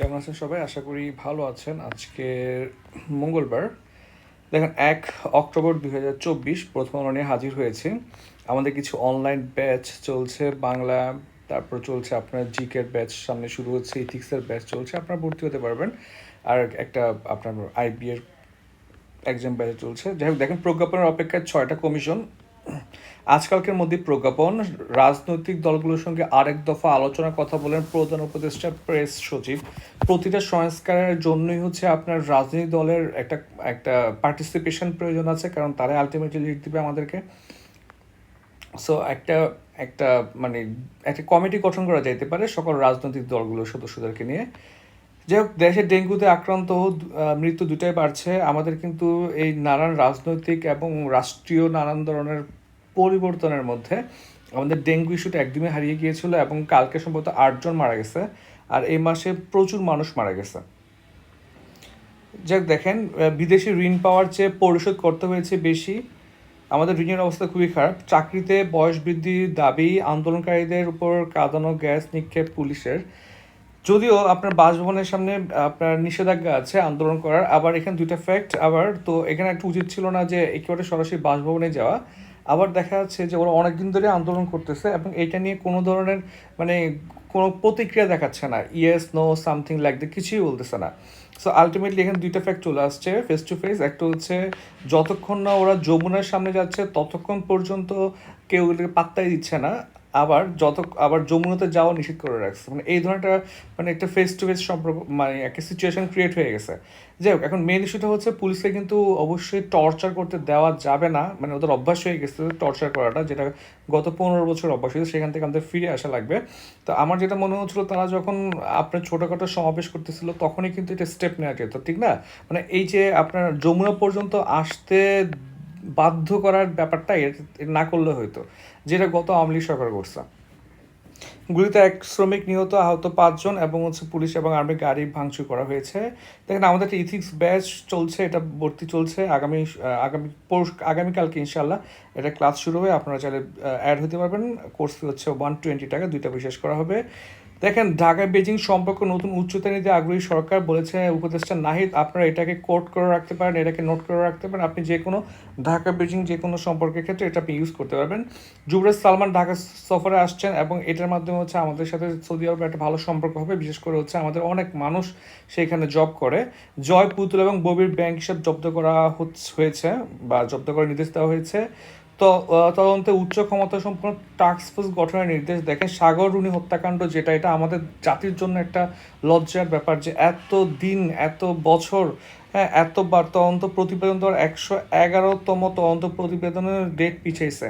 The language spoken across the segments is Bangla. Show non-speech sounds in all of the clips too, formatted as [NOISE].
কেমন আছেন সবাই? আশা করি ভালো আছেন। আজকে মঙ্গলবার। দেখেন, এক অক্টোবর দুই হাজার চব্বিশ প্রথম নিয়ে হাজির হয়েছি। আমাদের কিছু অনলাইন ব্যাচ চলছে, বাংলা, তারপর চলছে আপনার জিকের ব্যাচ সামনে শুরু হচ্ছে ইথিক্সের ব্যাচ চলছে, আপনারা ভর্তি হতে পারবেন। আর একটা আপনার আইবি এর এক্সাম ব্যাচ চলছে। যাই হোক, দেখেন, প্রজ্ঞাপনের অপেক্ষায় ছয়টা কমিশন আজকালকের মধ্যে প্রজ্ঞাপন, রাজনৈতিক দলগুলোর সঙ্গে আরেক দফা আলোচনার কথা বলেন প্রধান উপদেষ্টা প্রেস সচিব। প্রতিটা সংস্কারের জন্যই হচ্ছে আপনার রাজনৈতিক দলের একটা একটা পার্টিসিপেশন প্রয়োজন আছে, কারণ তারাই আলটিমেটলি লিড দিবে আমাদেরকে। সো একটা একটা মানে একটা কমিটি গঠন করা যাইতে পারে সকল রাজনৈতিক দলগুলোর সদস্যদেরকে নিয়ে। যাই হোক, দেশে ডেঙ্গুতে আক্রান্ত মৃত্যু দুটাই বাড়ছে। আমাদের কিন্তু এই নানান রাজনৈতিক এবং রাষ্ট্রীয় নানান ধরনের পরিবর্তনের মধ্যে আমাদের ডেঙ্গু ইস্যুটা একদমই হারিয়ে গিয়েছিল এবং কালকে সম্ভবত আটজন মারা গেছে আর এই মাসে প্রচুর মানুষ মারা গেছে। যাক দেখেন বিদেশি ঋণ পাওয়ার চেয়ে পরিশোধ করতে হয়েছে বেশি, আমাদের ঋণের অবস্থা খুবই খারাপ। চাকরিতে বয়স বৃদ্ধির দাবি আন্দোলনকারীদের উপর কাঁদানো গ্যাস নিক্ষেপ পুলিশের। যদিও আপনার বাসভবনের সামনে আপনার নিষেধাজ্ঞা আছে আন্দোলন করার, আবার এখানে দুইটা ফ্যাক্ট আবার, তো এখানে একটা উচিত ছিল না যে একেবারে সরাসরি বাসভবনে যাওয়া। আবার দেখা যাচ্ছে যে ওরা অনেকদিন ধরে আন্দোলন করতেছে এবং এটা নিয়ে কোনো ধরনের মানে কোনো প্রতিক্রিয়া দেখাচ্ছে না। Yes no something like the কিছুই বলতেছে না। সো আলটিমেটলি এখানে দুইটা ফ্যাক্ট চলে আসছে ফেস টু ফেস একটা হচ্ছে, যতক্ষণ না ওরা যমুনার সামনে যাচ্ছে, ততক্ষণ পর্যন্ত কেউ পাত্তাই দিচ্ছে না। আবার যত, আবার যমুনাতে যাওয়া নিষেধ করে রাখছে। মানে এই ধরনের একটা মানে একটা ফেস টু ফেস সম্পর্ক মানে একটা সিচুয়েশন ক্রিয়েট হয়ে গেছে। যাই হোক, এখন মেন ইস্যুটা হচ্ছে পুলিশকে কিন্তু অবশ্যই টর্চার করতে দেওয়া যাবে না। মানে ওদের অভ্যাস হয়ে গেছে টর্চার করাটা, যেটা গত পনেরো বছর অভ্যাস হয়েছে, সেখান থেকে আমাদের ফিরে আসা লাগবে। তো আমার যেটা মনে হচ্ছিল, তারা যখন আপনার ছোটোখাটো সমাবেশ করতেছিল, তখনই কিন্তু এটা স্টেপ নেওয়া যেত, ঠিক না? মানে এই যে আপনার যমুনা পর্যন্ত আসতে বাধ্য করার ব্যাপারটা না করলে হয়তো, যেটা গত আওয়ামী সরকার করছে। গুলিতে এক শ্রমিক নিহত, আহত পাঁচজন এবং হচ্ছে পুলিশ এবং আর্মি গাড়ি ভাঙচুর করা হয়েছে। দেখেন, আমাদের একটা ইথিক্স ব্যাচ চলছে, এটা ভর্তি চলছে। আগামী আগামী আগামীকালকে ইনশাল্লাহ এটা ক্লাস শুরু হবে। আপনারা চাইলে অ্যাড হতে পারবেন। কোর্স হচ্ছে ওয়ান টোয়েন্টি টাকা, দুইটা বিশেষ করা হবে। দেখেন ঢাকা বেজিং সম্পর্ক নতুন উচ্চতা নিতে আগ্রহী সরকার বলেছে উপদেষ্টা নাহিদ, আপনারা এটাকে কোট করে রাখতে পারেন, এটাকে নোট করে রাখতে পারেন। আপনি যে কোনো ঢাকা বেজিং যে কোনো সম্পর্কের ক্ষেত্রে এটা আপনি ইউজ করতে পারবেন। যুবরাজ সালমান ঢাকা সফরে আসছেন এবং এটার মাধ্যমে হচ্ছে আমাদের সাথে সৌদি আরবের একটা ভালো সম্পর্ক হবে। বিশেষ করে হচ্ছে আমাদের অনেক মানুষ সেখানে জব করে। জয় পুতুল এবং ববির ব্যাংক হিসাব জব্দ করা হচ্ছে- হয়েছে বা জব্দ করার নির্দেশ দেওয়া হয়েছে। তো তদন্তে উচ্চ ক্ষমতা সম্পন্ন টাস্ক ফোর্স গঠনের নির্দেশ দেখেন সাগর রুনি হত্যাকাণ্ড যেটা, এটা আমাদের জাতির জন্য একটা লজ্জার ব্যাপার যে এত দিন এত বছর হ্যাঁ এতবার তদন্ত প্রতিবেদন দেওয়ার একশো এগারোতম তদন্ত প্রতিবেদনের ডেট পিছিয়েছে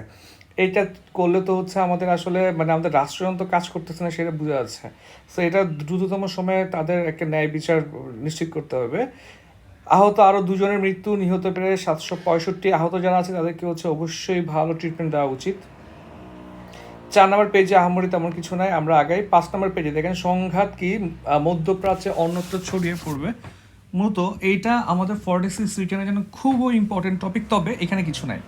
এটা করলে তো হচ্ছে আমাদের আসলে মানে আমাদের রাষ্ট্রযন্ত্র কাজ করতেছে না সেটা বোঝা যাচ্ছে। তো এটা দ্রুততম সময়ে তাদের একটা ন্যায় বিচার নিশ্চিত করতে হবে। আহত আরও দুজনের মৃত্যু, নিহত প্রায় সাতশো পঁয়ষট্টি আহত যারা আছে তাদেরকে হচ্ছে অবশ্যই ভালো ট্রিটমেন্ট দেওয়া উচিত। চার নম্বর পেজে আহামরি তেমন কিছু নাই, আমরা আগাই। পাঁচ নম্বর পেজে দেখেন, সংঘাত কি মধ্যপ্রাচ্যে অন্যত্র ছড়িয়ে পড়বে। মূলত এইটা আমাদের ফর্টি সিক্স রিটার্নের জন্য খুবই ইম্পর্টেন্ট টপিক তবে এখানে কিছু নাই।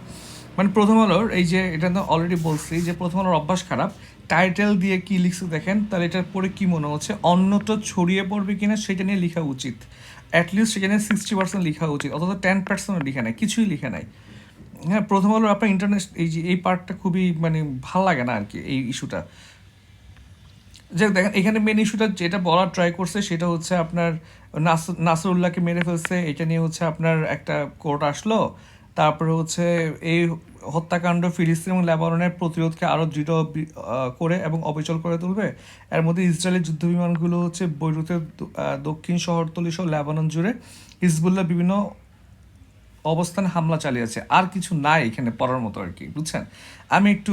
মানে প্রথম আলোর, এই যে এটা তো অলরেডি বলছি, যে প্রথম আলোর অভ্যাস খারাপ। টাইটেল দিয়ে কি লিখছে দেখেন, তাহলে এটার পরে কি মনে হচ্ছে, অন্যত্র ছড়িয়ে পড়বে কিনা সেটা নিয়ে লেখা উচিত। অ্যাটলিস্ট সেটা নিয়ে সিক্সটি পার্সেন্ট লেখা উচিত, অথচ টেন পার্সেন্ট লেখা নাই, কিছুই লেখা নাই। হ্যাঁ প্রথম আলোর আপনার ইন্টারনেট এই যে, এই পার্টটা খুবই মানে ভালো লাগে না আর কি এই ইস্যুটা যে দেখেন, এখানে মেন ইস্যুটা যেটা বলার ট্রাই করছে, সেটা হচ্ছে আপনার নাস- নাসরুল্লাহকে মেরে ফেলছে, এটা নিয়ে হচ্ছে আপনার একটা কোর্ট আসলো, তারপরে হচ্ছে এই হত্যাকাণ্ড ফিলিস্তিন এবং লেবাননের প্রতিরোধকে আরও দৃঢ় করে এবং অবিচল করে তুলবে। এর মধ্যে ইসরায়েলের যুদ্ধ বিমানগুলো হচ্ছে বৈরুতের দক্ষিণ শহরতলি সহ লেবানন জুড়ে হিজবুল্লাহ বিভিন্ন অবস্থানে হামলা চালিয়েছে। আর কিছু নাই এখানে পড়ার মতো আর কি, বুঝছেন? আমি একটু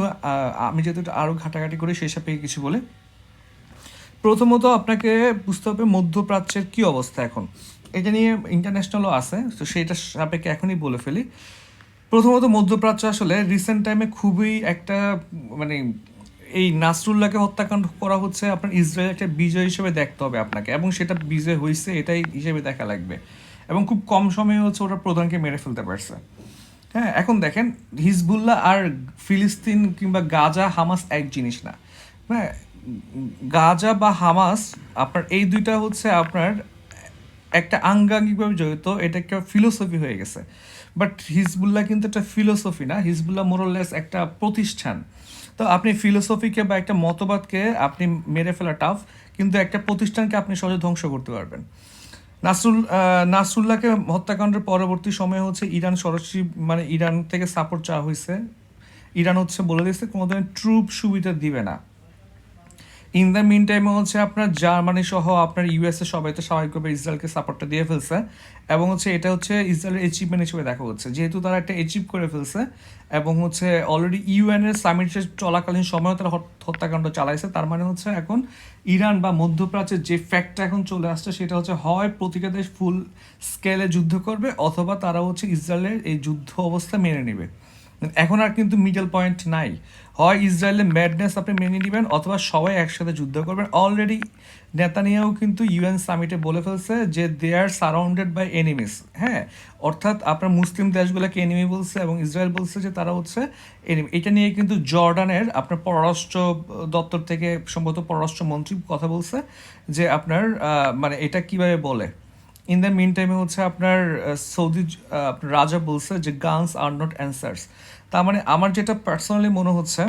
আমি যেহেতু আরও ঘাটাঘাটি করে, সেই সাপে কিছু বলে। প্রথমত আপনাকে বুঝতে হবে মধ্যপ্রাচ্যের কি অবস্থা এখন। এটা নিয়ে ইন্টারন্যাশনালও আছে, তো সেইটা সাপেক্ষে এখনই বলে ফেলি। প্রথমত মধ্যপ্রাচ্য আসলে রিসেন্ট টাইমে খুবই একটা মানে এই নাসরুল্লাহকে হত্যাকাণ্ড করা হচ্ছে আপনার ইসরায়েল একটা বিজয় হিসেবে দেখতে হবে আপনাকে এবং সেটা বিজয় হয়েছে এটাই হিসেবে দেখা লাগবে। এবং খুব কম সময়ে হচ্ছে ওটা প্রধানকে মেরে ফেলতে পারছে। হ্যাঁ এখন দেখেন হিজবুল্লাহ আর ফিলিস্তিন কিংবা গাজা, হামাস এক জিনিস না। হ্যাঁ গাজা বা হামাস আপনার এই দুইটা হচ্ছে আপনার একটা আঙ্গাঙ্গিকভাবে জড়িত এটা একটা ফিলোসফি হয়ে গেছে। বাট হিজবুল্লাহ কিন্তু একটা ফিলোসফি না। হিজবুল্লাহ মোরলেস একটা প্রতিষ্ঠান। তো আপনি ফিলোসফিকে বা একটা মতবাদকে আপনি মেরে ফেলা টাফ কিন্তু একটা প্রতিষ্ঠানকে আপনি সহজে ধ্বংস করতে পারবেন। নাসরুল নাসরুল্লাহকে হত্যাকাণ্ডের পরবর্তী সময়ে হচ্ছে ইরান সরাসরি মানে ইরান থেকে সাপোর্ট চাওয়া হয়েছে। ইরান হচ্ছে বলে দিয়েছে কোনো ধরনের ট্রুপ সুবিধা দিবে না। ইন দ্য মিন টাইমে হচ্ছে আপনার জার্মানি সহ আপনার ইউএসএ সবাই তো স্বাভাবিকভাবে ইসরায়েলকে সাপোর্টটা দিয়ে ফেলছে। এবং হচ্ছে এটা হচ্ছে ইসরায়েলের অ্যাচিভমেন্ট হিসেবে দেখা হচ্ছে। যেহেতু তারা একটা অ্যাচিভ করে ফেলছে, এবং হচ্ছে অলরেডি ইউএন এর সামিট চলাকালীন সময়ও তারা হত- হত্যাকাণ্ড চালাইছে। তার মানে হচ্ছে এখন ইরান বা মধ্যপ্রাচ্যের যে ফ্যাক্টটা এখন চলে আসছে, সেটা হচ্ছে হয় প্রতিটা দেশ ফুল স্কেলে যুদ্ধ করবে, অথবা তারা হচ্ছে ইসরায়েলের এই যুদ্ধ অবস্থা মেনে নেবে। এখন আর কিন্তু মিডল পয়েন্ট নাই। হয় ইসরায়েলের ম্যাডনেস আপনি মেনে নেবেন অথবা সবাই একসাথে যুদ্ধ করবেন। অলরেডি নেতানিয়াও কিন্তু ইউএন সামিটে বলে ফেলছে যে they are surrounded by enemies হ্যাঁ অর্থাৎ আপনার মুসলিম দেশগুলোকে এনিমি বলছে এবং ইসরায়েল বলছে যে তারা হচ্ছে এনিমি এটা নিয়ে কিন্তু জর্ডানের আপনার পররাষ্ট্র দপ্তর থেকে সম্ভবত পররাষ্ট্রমন্ত্রী কথা বলছে যে আপনার মানে এটা কীভাবে বলে? ইন দ্য মিন টাইমে হচ্ছে আপনার সৌদি রাজা বলছে যে গানস আর নট অ্যান্সার্স তার মানে আমার যেটা পার্সোনালি মনে হচ্ছে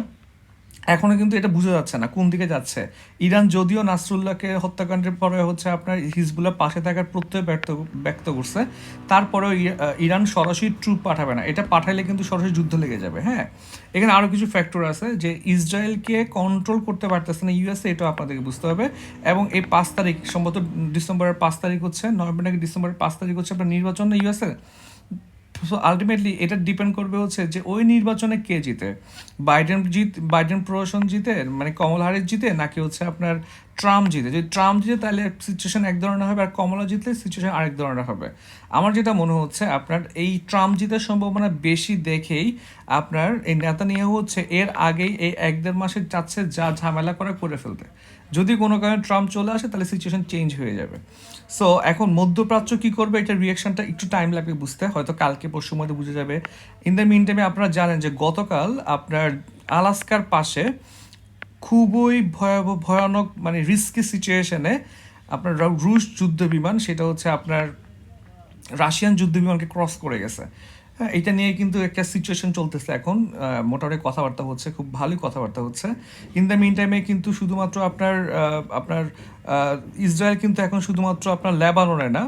এখনও কিন্তু এটা বোঝা যাচ্ছে না, কোন দিকে যাচ্ছে। ইরান যদিও নাসরুল্লাহকে হত্যাকাণ্ডের পরে হচ্ছে আপনার হিজবুল্লাহ পাশে থাকার প্রত্যয় ব্যক্ত ব্যক্ত করছে, তারপরেও ইরান সরাসরি ট্রুপ পাঠাবে না। এটা পাঠাইলে কিন্তু সরাসরি যুদ্ধ লেগে যাবে হ্যাঁ? এখানে আরও কিছু ফ্যাক্টর আছে যে ইসরায়েলকে কন্ট্রোল করতে পারতেছে না ইউএসএ এটাও আপনাদেরকে বুঝতে হবে। এবং এই পাঁচ তারিখ, সম্ভবত ডিসেম্বরের পাঁচ তারিখ হচ্ছে, নভেম্বর নাকি ডিসেম্বরের পাঁচ তারিখ হচ্ছে আপনার নির্বাচন না ইউএসএ সো আলটিমেটলি এটা ডিপেন্ড করবে হচ্ছে যে ওই নির্বাচনে কে জিতে? বাইডেন জিত বাইডেন প্রশাসন জিতে? মানে কমল হারিস জিতে? নাকি হচ্ছে আপনার ট্রাম্প জিতে। যদি ট্রাম্প জিতে, তাহলে সিচুয়েশন এক ধরনের হবে, আর কমলা জিতলে সিচুয়েশন আরেক ধরনের হবে। আমার যেটা মনে হচ্ছে, আপনার এই ট্রাম্প জিতার সম্ভাবনা বেশি দেখেই আপনার এই নেতা নিয়ে হচ্ছে এর আগেই এই এক দেড় মাসে যাচ্ছে যা ঝামেলা করে করে ফেলতে। যদি কোনো কারণে ট্রাম্প চলে আসে, তাহলে সিচুয়েশন চেঞ্জ হয়ে যাবে। সো এখন মধ্যপ্রাচ্য কি করবে এটার রিয়াকশনটা একটু টাইম লাগবে বুঝতে। হয়তো কালকে পরশু মধ্যে বুঝে যাবে। ইন দ্য মিন টাইমে আপনারা জানেন যে গতকাল আপনার আলাস্কার পাশে খুবই ভয়াবহ, ভয়ানক মানে রিস্কি সিচুয়েশনে আপনার রুশ যুদ্ধ বিমান সেটা হচ্ছে আপনার রাশিয়ান যুদ্ধ বিমানকে ক্রস করে গেছে। হ্যাঁ এটা নিয়ে কিন্তু একটা সিচুয়েশন চলতেছে এখন। মোটামুটি কথাবার্তা হচ্ছে, খুব ভালোই কথাবার্তা হচ্ছে। ইন দ্য মিন টাইমে কিন্তু শুধুমাত্র আপনার আপনার ইসরায়েল কিন্তু এখন শুধুমাত্র আপনার লেবাননে না,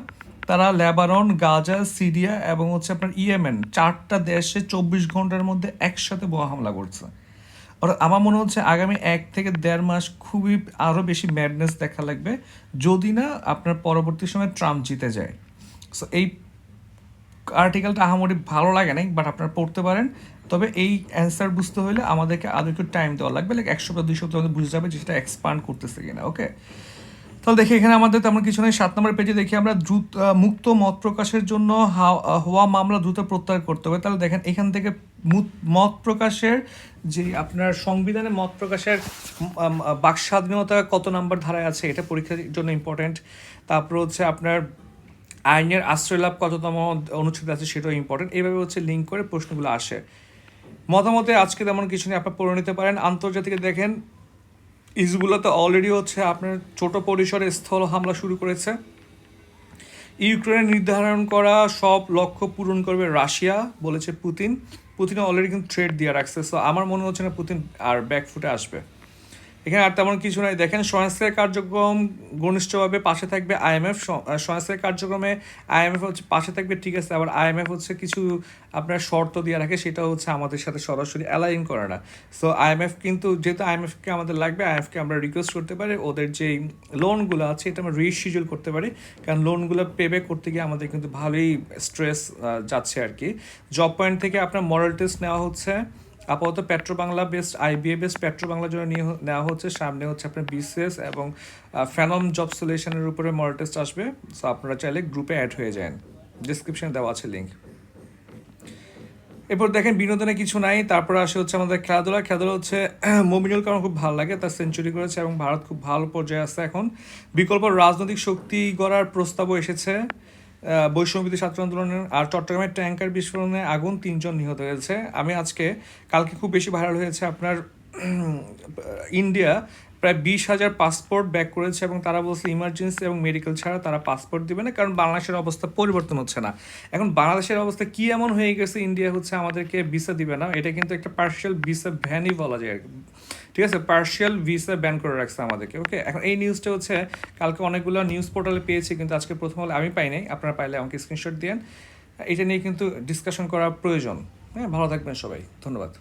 তারা লেবানন, গাজা, সিরিয়া এবং হচ্ছে আপনার ইয়েমেন, চারটা দেশে চব্বিশ ঘণ্টার মধ্যে একসাথে বোমা হামলা করছে। অর্থাৎ আমার মনে হচ্ছে আগামী এক থেকে দেড় মাস খুবই আরও বেশি ম্যাডনেস দেখা লাগবে, যদি না আপনার পরবর্তী সময় ট্রাম্প জিতে যায়। সো এই আর্টিকেলটা আহামরি ভালো লাগে নাই বাট আপনারা পড়তে পারেন। তবে এই অ্যান্সার বুঝতে হলে আমাদেরকে আরও একটু টাইম দেওয়া লাগবে লাইক একশো বা দুই সপ্তাহ মধ্যে বুঝে যাবে যে সেটা এক্সপান্ড করতেছে কিনা ওকে তাহলে দেখি এখানে আমাদের তেমন কিছু নেই। সাত নম্বর পেজে দেখি আমরা দ্রুত মুক্ত মত প্রকাশের জন্য হওয়া মামলা দ্রুত প্রত্যাহার করতে হবে। তাহলে দেখেন এখান থেকে মত প্রকাশের যে আপনার সংবিধানে মত প্রকাশের বাক স্বাধীনতা কত নাম্বার ধারায় আছে, এটা পরীক্ষার জন্য ইম্পর্টেন্ট তারপর হচ্ছে আপনার আইনের আশ্রয় লাভ কততম অনুচ্ছেদ আছে, সেটাও ইম্পর্টেন্ট এইভাবে হচ্ছে লিঙ্ক করে প্রশ্নগুলো আসে। মতামতে আজকে তেমন কিছু নেই, আপনার পড়ে নিতে পারেন। আন্তর্জাতিকে দেখেন ইসবুল্লাহ তো অলরেডি হচ্ছে আপনার ছোট পরিসরে স্থল হামলা শুরু করেছে। ইউক্রেনে নির্ধারণ করা সব লক্ষ্য পূরণ করবে রাশিয়া, বলেছে পুতিন। পুতিন অলরেডি কিন্তু থ্রেড দিয়ে রাখছে সো আমার মনে হচ্ছে না পুতিন আর ব্যাকফুটে আসবে। এখানে আর তেমন কিছু নাই। দেখেন সংস্কার কার্যক্রম ঘনিষ্ঠভাবে পাশে থাকবে আইএমএফ সংস্কার কার্যক্রমে আইএমএফ হচ্ছে পাশে থাকবে, ঠিক আছে, আবার আইএমএফ হচ্ছে কিছু আপনার শর্ত দিয়ে রাখে, সেটা হচ্ছে আমাদের সাথে সরাসরি অ্যালাইন করে না। সো আইএমএফ কিন্তু, যেহেতু আইএমএফকে আমাদের লাগবে আইএমএফকে আমরা রিকোয়েস্ট করতে পারি। ওদের যে লোনগুলো আছে, এটা আমরা রিশিডিউল করতে পারি। কারণ লোনগুলো পেবে করতে গিয়ে আমাদের কিন্তু ভালোই স্ট্রেস যাচ্ছে আর কি। জব পয়েন্ট থেকে আপনার মরাল টেস্ট নেওয়া হচ্ছে। আপাতত Petrobangla best IBA best পেট্রো বাংলার জন্য নিয়ে নেওয়া হচ্ছে। সামনে হচ্ছে আপনার বিসিএস এবং ফ্যানম জব সলিউশনের উপরে মডেল টেস্ট আসবে। সো আপনারা চাইলে গ্রুপে অ্যাড হয়ে যান। ডিসক্রিপশনে দেওয়া আছে লিঙ্ক এরপর দেখেন, বিনোদনে কিছু নাই। তারপর আসে হচ্ছে আমাদের খেলাধুলা। খেলাধুলা হচ্ছে, [CLEARS THROAT] মমিনুল কারণ খুব ভালো লাগে। তার সেঞ্চুরি করেছে এবং ভারত খুব ভালো পর্যায়ে আছে এখন। বিকল্প রাজনৈতিক শক্তি গড়ার প্রস্তাবও এসেছে। বৈষম্যবিধি ছাত্র আন্দোলনের আর চট্টগ্রামের ট্যাঙ্কার বিস্ফোরণে আগুন তিনজন নিহত হয়েছে। আমি আজকে, কালকে খুব বেশি ভাইরাল হয়েছে আপনার ইন্ডিয়া প্রায় বিশ হাজার পাসপোর্ট ব্যাক করেছে এবং তারা বলছে ইমার্জেন্সি এবং মেডিকেল ছাড়া তারা পাসপোর্ট দিবে না, কারণ বাংলাদেশের অবস্থা পরিবর্তন হচ্ছে না। এখন বাংলাদেশের অবস্থা কি এমন হয়ে গেছে, ইন্ডিয়া হচ্ছে আমাদেরকে ভিসা দিবে না, এটা কিন্তু একটা পার্শিয়াল ভিসা ভ্যানই বলা যায় আর কি। ঠিক আছে পার্শিয়াল ভিসা ব্যান করে রাখছে আমাদেরকে ওকে এখন এই নিউজটা হচ্ছে, কালকে অনেকগুলো নিউজ পোর্টালে পেয়েছি, কিন্তু আজকে প্রথম হলে আমি পাই নাই, আপনারা পাইলে আমাকে স্ক্রিনশট দিন এটা নিয়ে কিন্তু ডিসকাশন করা প্রয়োজন হ্যাঁ? ভালো থাকবেন সবাই, ধন্যবাদ।